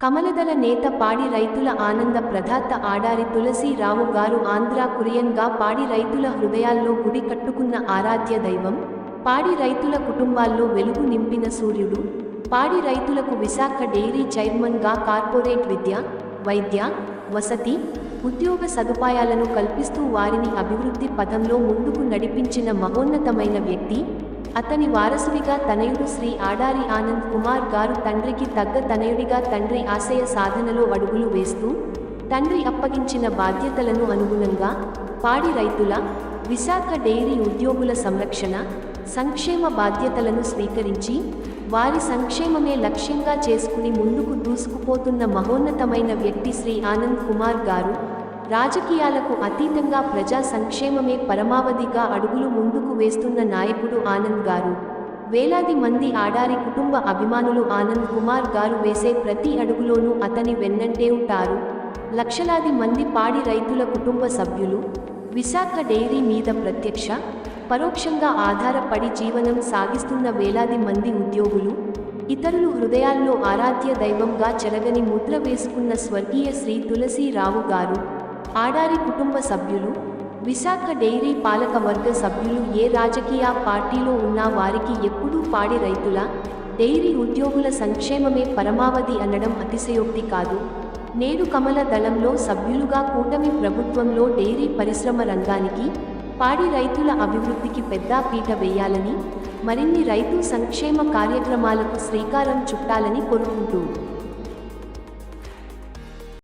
కమలదళ నేత పాడి రైతుల ఆనంద ప్రధాత ఆడారి తులసీరావు గారు ఆంధ్ర కురియన్గా పాడి రైతుల హృదయాల్లో గుడి కట్టుకున్న ఆరాధ్య దైవం పాడి రైతుల కుటుంబాల్లో వెలుగు నింపిన సూర్యుడు పాడి రైతులకు విశాఖ డెయిరీ చైర్మన్గా కార్పొరేట్ విద్య వైద్య వసతి ఉద్యోగ సదుపాయాలను కల్పిస్తూ వారిని అభివృద్ధి పథంలో ముందుకు నడిపించిన మహోన్నతమైన వ్యక్తి అతని వారసుడిగా తనయుడు శ్రీ ఆడారి ఆనంద్ కుమార్ గారు తండ్రికి తగ్గ తనయుడిగా తండ్రి ఆశయ సాధనలో అడుగులు వేస్తూ తండ్రి అప్పగించిన బాధ్యతలను అనుగుణంగా పాడి రైతుల విశాఖ డెయిరీ ఉద్యోగుల సంరక్షణ సంక్షేమ బాధ్యతలను స్వీకరించి వారి సంక్షేమమే లక్ష్యంగా చేసుకుని ముందుకు దూసుకుపోతున్న మహోన్నతమైన వ్యక్తి శ్రీ ఆనంద్ కుమార్ గారు రాజకీయాలకు అతీతంగా ప్రజా సంక్షేమమే పరమావధిగా అడుగులు ముందుకు వేస్తున్న నాయకుడు ఆనంద్ గారు. వేలాది మంది ఆడారి కుటుంబ అభిమానులు ఆనంద్ కుమార్ గారు వేసే ప్రతి అడుగులోనూ అతని వెన్నంటే ఉంటారు. లక్షలాది మంది పాడి రైతుల కుటుంబ సభ్యులు విశాఖ డెయిరీ మీద ప్రత్యక్ష పరోక్షంగా ఆధారపడి జీవనం సాగిస్తున్న వేలాది మంది ఉద్యోగులు ఇతరులు హృదయాల్లో ఆరాధ్య దైవంగా చెరగని ముద్ర వేసుకున్న స్వర్గీయ శ్రీ తులసీరావు గారు. ఆడారి కుటుంబ సభ్యులు విశాఖ డైరీ పాలక వర్గ సభ్యులు ఏ రాజకీయ పార్టీలో ఉన్నా వారికి ఎప్పుడూ పాడి రైతుల డైరీ ఉద్యోగుల సంక్షేమమే పరమావధి అనడం అతిశయోక్తి కాదు. నేడు కమల దళంలో సభ్యులుగా కూటమి ప్రభుత్వంలో డైరీ పరిశ్రమ రంగానికి పాడి రైతుల అభివృద్ధికి పెద్ద పీట వేయాలని మరిన్ని రైతు సంక్షేమ కార్యక్రమాలకు శ్రీకారం చుట్టాలని కోరుకుంటూ